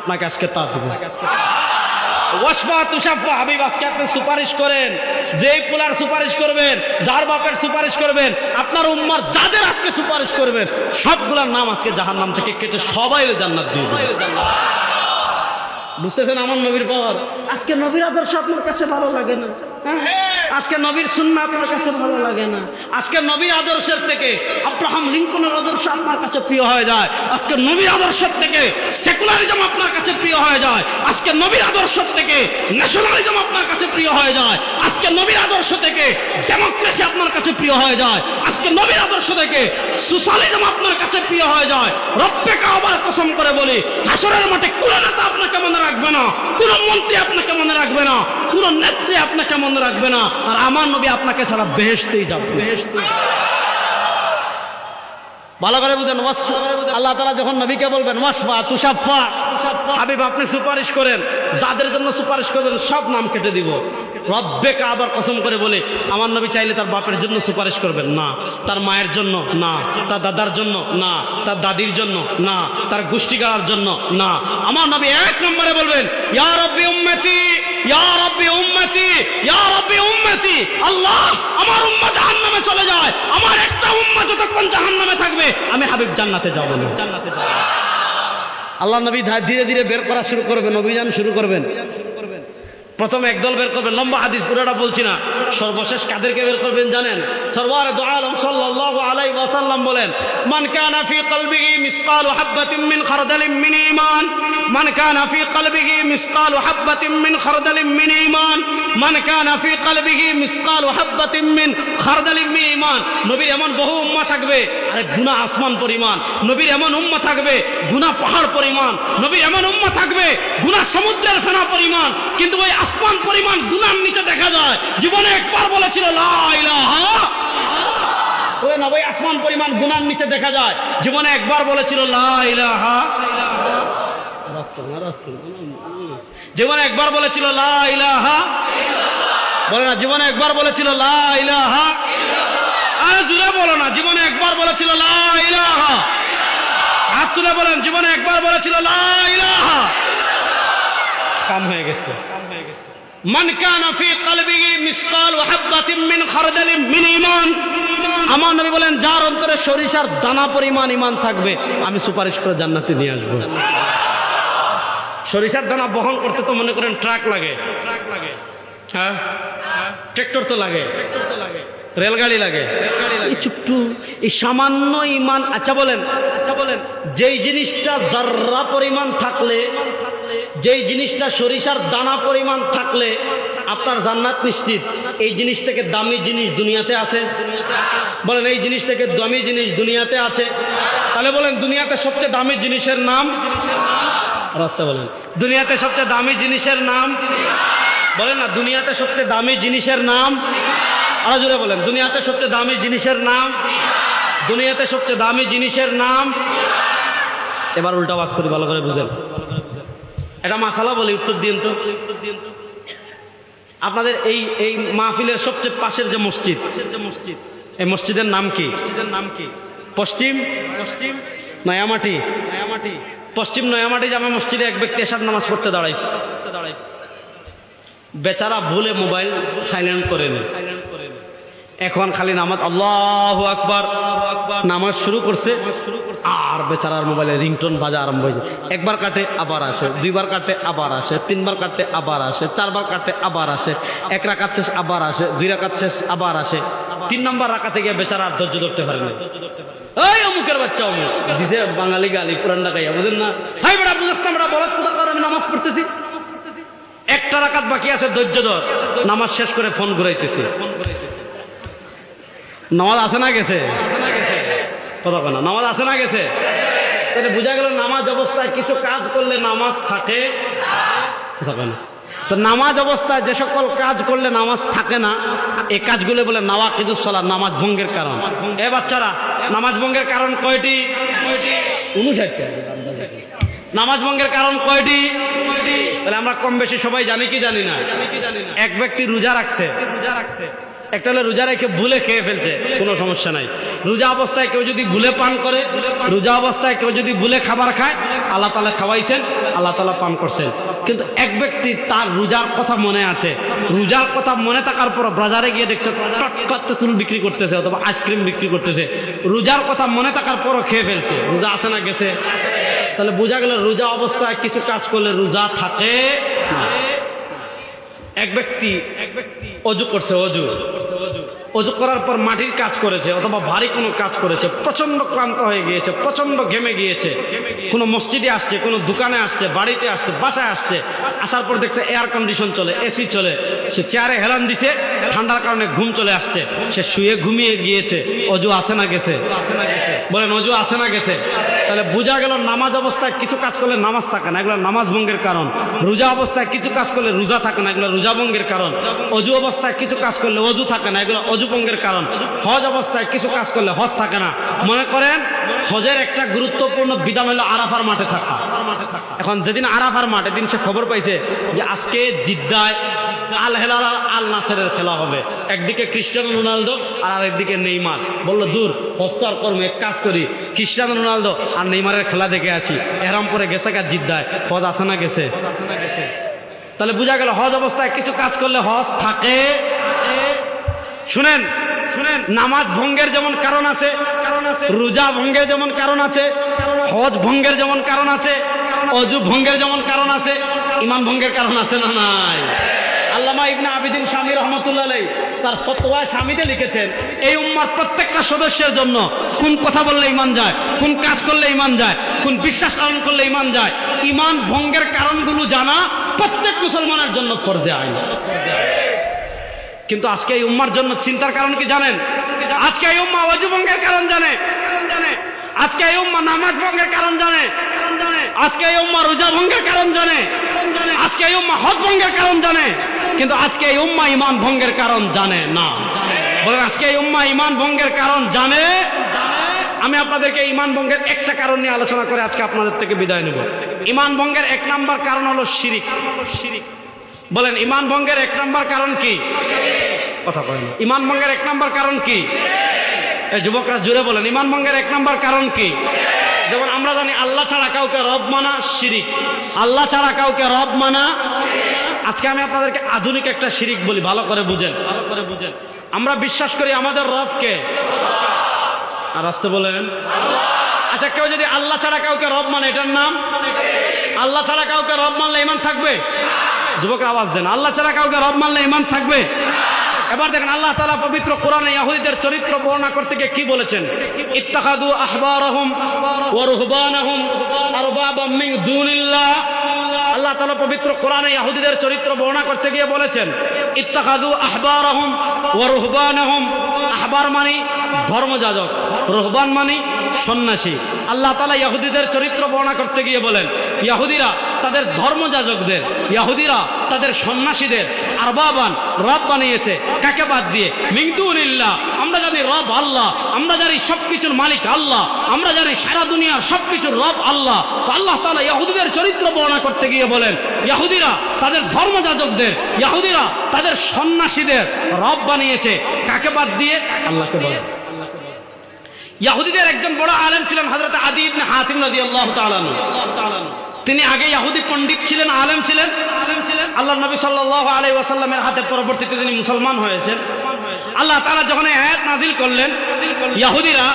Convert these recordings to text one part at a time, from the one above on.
আপনাকে আজকে তা দেবো সবগুলার তুষাফা হাবিব, আজকে আপনি সুপারিশ করেন সুপারিশ করবেন, যার বাপের সুপারিশ করবেন, আপনার যাদের আজকে সুপারিশ করবেন, সবগুলার নাম আজকে জাহার নাম থেকে কেটে সবাই জান্নাত দিয়ে। বুঝতেছেন আমার নবীর পর আজকে নবীর আদর্শ আপনার কাছে ভালো লাগে না। হ্যাঁ? আজকে নবীর সুন্না আপনার কাছে ভালো লাগে না। আজকে নবীর আদর্শের থেকে আব্রাহাম লিঙ্কনের আদর্শ আপনার কাছে প্রিয় হয়ে যায়। আজকে নবীর আদর্শের থেকে সেকুলারিজম আপনার কাছে প্রিয় হয়ে যায়। আজকে নবীর আদর্শ থেকে ন্যাশনালিজম আপনার কাছে প্রিয় হয়ে যায়। আজকে নবীর আদর্শ থেকে ডেমোক্রেসি আপনার কাছে প্রিয় হয়ে যায়। আজকে নবীর আদর্শ থেকে সোশ্যালিজম আপনার কাছে প্রিয় হয়ে যায়। রব্বে কাবার কসম করে বলি, হাসরের মাঠে কোন নেতা আপনাকে মনে রাখবে না। কোন মন্ত্রী আপনাকে মনে রাখবে না। কোন নেত্রী আপনাকে মনে রাখবে না। আর আমার নবী আপনাকে সারা বেহেস্তেই যাবে। ভালো করে বুঝেন আল্লাহ তালা যখন নবীকে বলবেন, ওয়াসফা তুষাফা হাবিব আপনি সুপারিশ করেন, যাদের জন্য সুপারিশ করবেন, সব নাম কেটে দিব। রব্বেকা আবার কসম করে বলে, আমার নবী চাইলে তার বাপের জন্য সুপারিশ করবেন। না, তার মায়ের জন্য, না, তার দাদার জন্য, না, তার দাদির জন্য, না, তার গোষ্ঠী জন্য, না। আমার নবী এক নম্বরে বলবেন, ইয়া রব্বি উম্মতি ইয়া রব্বি উম্মতি ইয়া রব্বি উম্মতি আল্লাহ আমার উম্মা জাহান্নামে চলে যায় আমার একটা উম্মা যতক্ষণ জাহান্নামে থাকবে আমি হাবিব জান্নাতে যাব না। জান্নাতে যাব আল্লাহ নবী ধীরে ধীরে বের করা শুরু করবেন অভিযান শুরু করবেন। প্রথমে একদল বের করবেন, লম্বা হাদিস, পুরোটা বলছি না। সর্বশেষ কাদেরকে বের করবেন জানেন? সরওয়ার দু আলম সাল্লাল্লাহু আলাইহি ওয়াসাল্লাম বলেন, মান কানা ফি কলবিহি মিসকালু হাববাতিন মিন খারদালিন মিন ঈমান। মান কানা ফি কলবিহি মিসকালু হাববাতিন মিন খারদালিন মিন ঈমান। মান কানা ফি কলবিহি মিসকালু হাববাতিন মিন খারদালিন মিন ঈমান। নবীর এমন বহু উম্মাহ থাকবে। আরে গুনাহ আসমান পরিমাণ। নবীর এমন উম্মাহ থাকবে। গুনাহ পাহাড় পরিমাণ। নবীর এমন উম্মাহ থাকবে। গুনাহ সমুদ্রের ফেনা পরিমাণ। কিন্তু ওই আসমান পরিমাণ গুনার নিচে দেখা যায়। জীবনে একবার বলেছিল, লা ইলাহা ওই আসমান পরিমাণ গুনার নিচে দেখা যায়। জীবনে একবার বলেছিল, লা ইলাহা জীবনে একবার বলেছিল, লা ইলাহা বলে না, জীবনে একবার বলেছিল, লা ইলাহা আরে জুড়ে বলো না, জীবনে একবার বলেছিল, লা ইলাহা হাত তুলে বলেন, জীবনে একবার বলেছিল, লা ইলাহা কাম হয়ে গেছে। মান কানা ফি কলবিহি মিসকাল হাববাতিন মিন খারদালিন মিন ঈমান। আমার নবী বলেন, যার অন্তরে সরিষার দানা পরিমাণ ঈমান থাকবে, আমি সুপারিশ করে জান্নাতে নিয়ে আসব। সরিষার দানা বহন করতে তো মনে করেন ট্রাক লাগে ট্রাক লাগে। হ্যাঁ? ট্রেক্টর তো লাগে। রেলগাড়ি লাগে। এই চুট্টু এই সামান্য ইমান আচ্ছা বলেন আচ্ছা বলেন যেই জিনিসটা যার্রা পরিমাণ থাকলে যেই জিনিসটা সরিষার দানা পরিমাণ থাকলে আপনার জান্নাত নিশ্চিত। এই জিনিস থেকে দামি জিনিস দুনিয়াতে আছে। বলেন এই জিনিস থেকে দামি জিনিস দুনিয়াতে আছে। তাহলে বলেন দুনিয়াতে সবচেয়ে দামি জিনিসের নাম? রাস্তা বলেন। দুনিয়াতে সবচেয়ে দামি জিনিসের নাম? বলেন না, দুনিয়াতে সবচেয়ে দামি জিনিসের নাম? আরও জোরে বলেন, দুনিয়াতে সবচেয়ে দামি জিনিসের নাম? দুনিয়াতে সবচেয়ে দামি জিনিসের নাম? এবার উল্টা বাস করি, ভালো করে বুঝেন। এটা মাসালা বলি, উত্তর দিন তো। আপনাদের এই এই মাহফিলের সবচেয়ে পাশের যে মসজিদ মসজিদ এই মসজিদের নাম কি? মসজিদের নাম কি পশ্চিম পশ্চিম নয়ামাটি। নয়ামাটি পশ্চিম নয়ামাটি জামে মসজিদে এক ব্যক্তি এসার নামাজ পড়তে দাঁড়াইছে দাঁড়াইছে। বেচারা ভুলে মোবাইল সাইলেন্ট করে নি। এখন খালি নামাজ আল্লাহ আকবার। নামাজ শুরু করছে, আর বেচারার মোবাইলে রিংটোন বাজা আরম্ভ হয়েছে। একবার কাটে, আবার আসে, দুইবার কাটে, আবার আসে, তিনবার কাটে, আবার আসে, চারবার কাটে, আবার আসে, এক রাকাত শেষ, আবার আসে, দুই রাকাত শেষ, আবার আসে। তিন নম্বর রাকাতে গিয়ে বেচারা আর ধৈর্য ধরতে পারে না। অমুকের বাচ্চা অমুক। বাঙালি গালি পুরান ডাকাইয়া বুঝেন না? হাই আমি নামাজ পড়তেছি? একটা রাকাত বাকি আছে, ধৈর্য ধর। নামাজ শেষ করে ফোন ঘুরাইতেছি। নামাজ আছে না গেছে? কথা কেনা নামাজ আছে না গেছে? তাহলে বোঝা গেল নামাজ অবস্থায় কিছু কাজ করলে নামাজ থাকে। কথা কেনা তো নামাজ অবস্থায় যে সকল কাজ করলে নামাজ থাকে না, এই কাজগুলো বলে নাওয়া কিছু চলা নামাজ ভঙ্গের কারণ। এ বাচ্চারা, নামাজ ভঙ্গের কারণ কয়টি? উনষাটটা। নামাজ ভঙ্গের কারণ কয়টি? তাহলে আমরা কম বেশি সবাই জানি কি জানি না? এক ব্যক্তি রোজা রাখছে। রোজা রাখছে একটা হলে রোজা রেখে ভুলে খেয়ে ফেলছে, কোনো সমস্যা নাই। রোজা অবস্থায় কেউ যদি ভুলে পান করে, রোজা অবস্থায় কেউ যদি ভুলে খাবার খায়, আল্লাহ তালা খাওয়াইছেন, আল্লাহ তালা পান করছেন। কিন্তু এক ব্যক্তি তার রোজার কথা মনে আছে, রোজার কথা মনে থাকার পর বাজারে গিয়ে দেখছে তুল বিক্রি করতেছে অথবা আইসক্রিম বিক্রি করতেছে। রোজার কথা মনে থাকার পরও খেয়ে ফেলছে। রোজা আসে না গেছে? তাহলে বোঝা গেল রোজা অবস্থায় কিছু কাজ করলে রোজা থাকে এক ব্যক্তি এক ব্যক্তি অজু করছে, অজু। অজু করার পর মাটির কাজ করেছে, অথবা ভারী কোনো কাজ করেছে প্রচণ্ড ক্লান্ত হয়ে গিয়েছে প্রচণ্ড ঘেমে গিয়েছে। কোনো মসজিদে আসছে, কোনো দোকানে আসছে, বাড়িতে আসছে, বাসায় আসছে, আসার পর দেখছে এয়ার কন্ডিশন চলে এসি চলে। সে চেয়ারে হেলান দিছে, ঠান্ডার কারণে ঘুম চলে আসছে। সে শুয়ে ঘুমিয়ে গিয়েছে, অজু আসে না গেছে। বলেন, অজু আসে না গেছে। তাহলে বোঝা গেল নামাজ অবস্থায় কিছু কাজ করলে নামাজ থাকে না, এগুলো নামাজ ভঙ্গের কারণ। রোজা অবস্থায় কিছু কাজ করলে রোজা থাকে না, এগুলো রোজা ভঙ্গের কারণ। অজু অবস্থায় কিছু কাজ করলে অজু থাকে না, এগুলো অজু ভঙ্গের কারণ। হজ অবস্থায় কিছু কাজ করলে হজ থাকে না। মনে করেন, হজের একটা গুরুত্বপূর্ণ বিধান হলো আরাফার মাঠে থাকা। এখন যেদিন আরাফার মাঠে দিন সে খবর পাইছে যে আজকে জিদ্দায় আল হেলাল আর আল নাসেরের খেলা হবে। একদিকে ক্রিস্টিয়ানো রোনালদো আর আরেকদিকে নেইমার। বলল, দূর, হস্তার কর্ম এক কাজ করি। ক্রিস্টিয়ানো রোনালদো আর নেইমারের খেলা দেখে আসি। এরাম পরে গেছে কাজ জিদ্দায়। হজ আসে না গেছে? তাহলে বোঝা গেল, হজ অবস্থায় কিছু কাজ করলে হজ থাকে। শুনেন শুনেন, নামাজ ভঙ্গের যেমন কারণ আছে কারণ আছে রোজা ভঙ্গের যেমন কারণ আছে, হজ ভঙ্গের যেমন কারণ আছে অজু ভঙ্গের যেমন কারণ আছে, ইমান ভঙ্গের কারণ আছে না নাই? আল্লামা ইবনে আবিদিন স্বামী রহমতুল্লাহ তার ফতোয়া স্বামীতে লিখেছেন, এই উম্মার প্রত্যেকটা সদস্যের জন্য কোন কথা বললে ইমান যায়, কোন কাজ করলে ইমান যায়, কোন বিশ্বাস পালন করলে ইমান যায় ইমান ভঙ্গের কারণগুলো জানা প্রত্যেক মুসলমানের জন্য ফরজে আইন। কিন্তু আজকে এই উম্মার জন্য চিন্তার কারণ কি জানেন? আজকে এই উম্মা অজু ভঙ্গের কারণ জানে। জানে আজকে এই উম্মা নামাজ ভঙ্গের কারণ জানে জানে। আজকে এই উম্মা রোজা ভঙ্গের কারণ জানে। আজকে এই উম্মা হজ ভঙ্গের কারণ জানে। কিন্তু আজকে এই উম্মা ইমান ভঙ্গের কারণ জানে না। বলেন, আজকে এই উম্মা ইমান ভঙ্গের কারণ জানে? আমি আপনাদেরকে ইমান ভঙ্গের একটা কারণ নিয়ে আলোচনা করে আজকে আপনাদের থেকে বিদায় নেব। ইমান ভঙ্গের এক নাম্বার কারণ হলো শিরিক। শিরিক বলেন ইমান ভঙ্গের এক নাম্বার কারণ কি? কথা বলেন ইমান ভঙ্গের এক নাম্বার কারণ কি? যুবকরা জুড়ে বলেন ইমান ভঙ্গের এক নাম্বার কারণ কি? যেমন আমরা জানি আল্লাহ ছাড়া কাউকে রব মানা শিরিক। আল্লাহ ছাড়া কাউকে রব মানা আজকে আমি আপনাদেরকে আধুনিক একটা শিরিক বলি, ভালো করে বুঝেন, ভালো করে বুঝেন। আমরা বিশ্বাস করি আমাদের রফকে আর আসতে বলেন। আচ্ছা কেউ যদি আল্লাহ ছাড়া কাউকে রব মানে এটার নাম? আল্লাহ ছাড়া কাউকে রব মানলে ইমান থাকবে? যুবকের আওয়াজ দেন, আল্লাহ ছাড়া কাউকে রব মানলে ইমান থাকবে? এবার দেখেন আল্লাহ তালা পবিত্র কোরআনে ইয়াহুদীদের চরিত্র বর্ণনা করতে গিয়ে কি বলেছেন? ইত্তাখাদু আহবারহুম ওয়া রুহবানাহুম আরবাবাম মিন দুনিল্লাহ। আল্লাহ তালা পবিত্র কোরআনে ইয়াহুদীদের চরিত্র বর্ণনা করতে গিয়ে বলেছেন ইত্তাখাদু আহবারহুম ওয়া আহম আহবার মানে ধর্মযাজক, রুহবান মানে সন্ন্যাসী। আল্লাহ তালা ইয়াহুদীদের চরিত্র বর্ণনা করতে গিয়ে বলেন, ইয়াহুদিরা তাদের ধর্মযাজকদের, ইয়াহুদিরা তাদের সন্ন্যাসীদের আরবাবান রব বানিয়েছে। কাকে বাদ দিয়ে? মিংদুলিল্লাহ আমরা জানি রব আল্লাহ, আমরা জানি সবকিছুর মালিক আল্লাহ, আমরা জানি সারা দুনিয়ার সবকিছুর রব আল্লাহ। আল্লাহ তালা ইয়াহুদিদের চরিত্র বর্ণনা করতে গিয়ে বলেন, ইয়াহুদিরা তাদের ধর্মযাজকদের, ইয়াহুদিরা তাদের সন্ন্যাসীদের রব বানিয়েছে। কাকে বাদ দিয়ে? আল্লাহকে বলেন। ইয়াহুদিদের একজন বড় আলেম ছিলেন হজরত আদি ইবনে হাতিম তাআলা আনহু। তিনি আগে ইয়াহুদি পণ্ডিত ছিলেন, আলেম ছিলেন। আলেম ছিলেন আল্লাহ নবী সাল্লাল্লাহু আলাইহি ওয়াসাল্লামের হাতে পরবর্তীতে তিনি মুসলমান হয়েছেন। আল্লাহ তাআলা যখন আয়াত নাজিল করলেন, ইয়াহুদিরা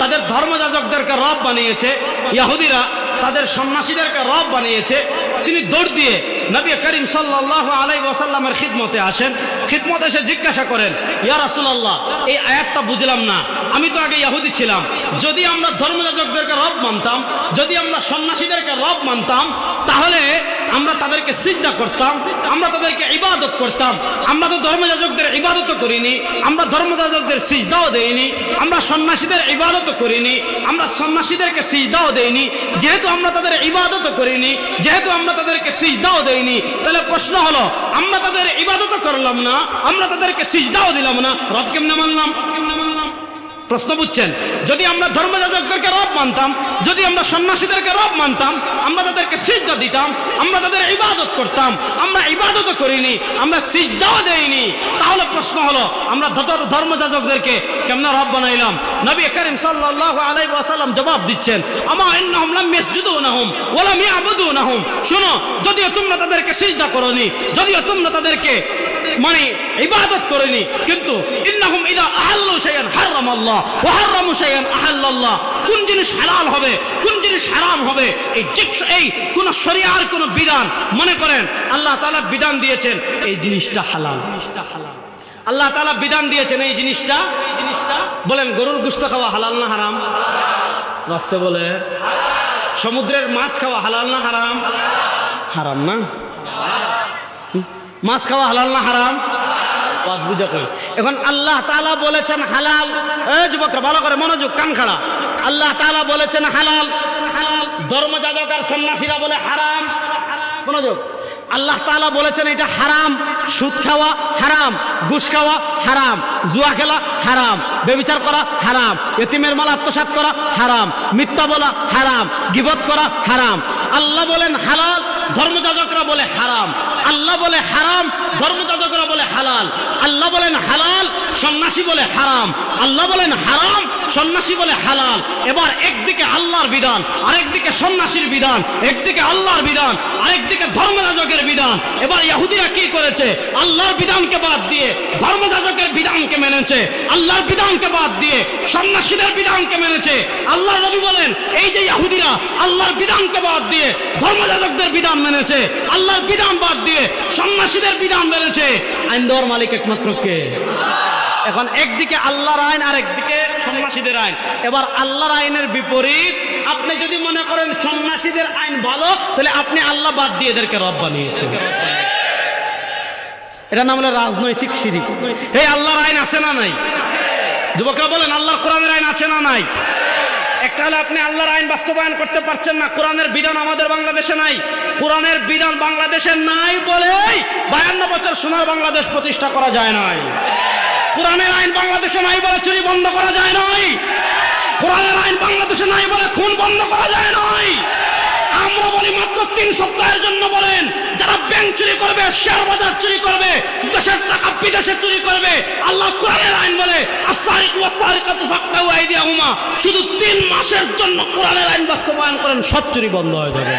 তাদের ধর্মযাজকদেরকে রব বানিয়েছে, ইয়াহুদিরা তাদের সন্ন্যাসীদেরকে রব বানিয়েছে। তিনি দৌড় দিয়ে নবী করিম সাল্লাল্লাহু আলাইহি ওয়াসাল্লামের খিদমতে আসেন। খিদমত এসে জিজ্ঞাসা করেন, ইয়া রাসূলুল্লাহ, এই আয়াতটা বুঝলাম না। আমি তো আগে ইহুদি ছিলাম। যদি আমরা ধর্মযাজকদেরকে রব মানতাম, যদি আমরা সন্ন্যাসীদেরকে রব মানতাম, তাহলে আমরা তাদেরকে সিজদা করতাম, আমরা তাদেরকে ইবাদত করতাম, আমরা তো ধর্মযাজকদের ইবাদত করিনি, আমরা ধর্মযাজকদের সিজদাও দেইনি, আমরা সন্ন্যাসীদের ইবাদত করিনি, আমরা সন্ন্যাসীদেরকে সিজদাও দেইনি, যেহেতু আমরা তাদের ইবাদত করিনি, যেহেতু আমরা তাদেরকে সিজদাও দেইনি, তাহলে প্রশ্ন হলো, আমরা তাদের ইবাদত করলাম না, আমরা তাদেরকে সিজদাও দিলাম না, রব কেমনে মানলাম? প্রশ্ন বুঝছেন? যদি আমরা ধর্মযাজকদেরকে রব মানতাম, যদি আমরা সন্ন্যাসীদেরকে রব মানতাম, আমরা তাদেরকে সিজদা দিতাম, আমরা তাদের ইবাদত করতাম, আমরা ইবাদতও করিনি, আমরা সিজদাও দেইনি, তাহলে প্রশ্ন হলো, আমরা ধর্ম- ধর্মযাজকদেরকে কেমন রব বানাইলাম? নবী করিম সাল্লাল্লাহু আলাইহি ওয়াসাল্লাম জবাব দিচ্ছেন, আমা ইন্নাহুম লাম ইয়াসজুদুনাহুম ওয়া লাম ইয়াবুদুনাহুম। শুনো, যদিও তোমরা তাদেরকে সিজদা করনি, যদিও তোমরা তাদেরকে মানে ইবাদত করেনি। কিন্তু ইন্নাহুম ইদা আহাল্লু শাইআন হারাম আল্লাহ ওয়া হারামু শাইআন আহাল্লাল্লাহ। কোন জিনিস হালাল হবে, কোন জিনিস হারাম হবে, এই এই কোন শরিয়ার, কোন বিধান, মনে করেন, আল্লাহ তাআলা বিধান দিয়েছেন, এই জিনিসটা হালাল। জিনিসটা হালাল আল্লাহ তাআলা বিধান দিয়েছেন, এই জিনিসটা এই জিনিসটা বলেন, গরুর গোশত খাওয়া হালাল না হারাম? রাস্তে বলে, সমুদ্রের মাছ খাওয়া হালাল না হারাম? হারাম না? মাছ খাওয়া হালাল না হারাম? পাঁচ বুঝা কই। এখন আল্লাহ তাআলা বলেছেন হালাল। এ যুবকরা ভালো করে মনোযোগ কান খাড়া। আল্লাহ তাআলা বলেছেন হালাল। হালাল ধর্মযাজক আর সন্ন্যাসীরা বলে হারাম। মনোযোগ আল্লাহ তাআলা বলেছেন এটা হারাম। সুদ খাওয়া হারাম। ঘুষ খাওয়া হারাম। জুয়া খেলা হারাম। বেবিচার করা হারাম। এতিমের মাল আত্মসাৎ করা হারাম। মিথ্যা বলা হারাম। গিবত করা হারাম। আল্লাহ বলেন হালাল। ধর্মযাজকরা বলে হারাম। আল্লাহ বলে হারাম, ধর্মযাজকরা বলে হালাল। আল্লাহ বলেন হালাল, সন্ন্যাসী বলে হারাম। আল্লাহ বলেন হারাম, সন্ন্যাসী বলে হালাল। এবার একদিকে আল্লাহর বিধান, আরেকদিকে সন্ন্যাসীর বিধান, একদিকে আল্লাহর বিধান, আরেকদিকে ধর্মযাজকের বিধান। এবার ইহুদিরা কি করেছে? আল্লাহর বিধানকে বাদ দিয়ে ধর্মযাজকের বিধানকে মেনেছে, আল্লাহর বিধানকে বাদ দিয়ে সন্ন্যাসীদের বিধানকে মেনেছে। আল্লাহ নবী বলেন, এই যে ইহুদিরা আল্লাহর বিধানকে বাদ দিয়ে ধর্মযাজকদের বিধান মেনেছে, আল্লাহর বিধান বাদ দিয়ে সন্ন্যাসীদের বিধান মেনেছে। আইন দেওয়ার মালিক একমাত্র কে? এখন একদিকে আল্লাহর আইন আর একদিকে সন্ন্যাসীদের আইন। এবার আল্লাহর আইনের বিপরীত, আপনি যদি মনে করেন সন্ন্যাসীদের আইন ভালো, তাহলে আপনি আল্লাহ বাদ দিয়ে এদেরকে রব বানিয়েছেন। এটা নাম হলো রাজনৈতিক শিরিক। এই আল্লাহর আইন আছে না নাই? যুবকরা বলেন, আল্লাহর কোরআনের আইন আছে না নাই? একটা হলে আপনি আল্লাহর আইন বাস্তবায়ন করতে পারছেন না, কোরআনের বিধান আমাদের বাংলাদেশে নাই। কোরআনের বিধান বাংলাদেশে নাই বলেই বায়ান্ন বছর সোনার বাংলাদেশ প্রতিষ্ঠা করা যায় নাই। কোরআনের আইন বাংলাদেশে নাই বলে চুরি বন্ধ করা যায় নাই। কোরআনের আইন বাংলাদেশে নাই বলে খুন বন্ধ করা যায় নাই। আমরা বলি মাত্র তিন সপ্তাহের জন্য বলেন, যারা ব্যাংক চুরি করবে শেয়ার বাজার চুরি করবে, দেশের টাকা বিদেশে চুরি করবে, আল্লাহ কোরআনের আইন বলে শুধু তিন মাসের জন্য কোরআনের আইন বাস্তবায়ন করেন, সব চুরি বন্ধ হয়ে যাবে।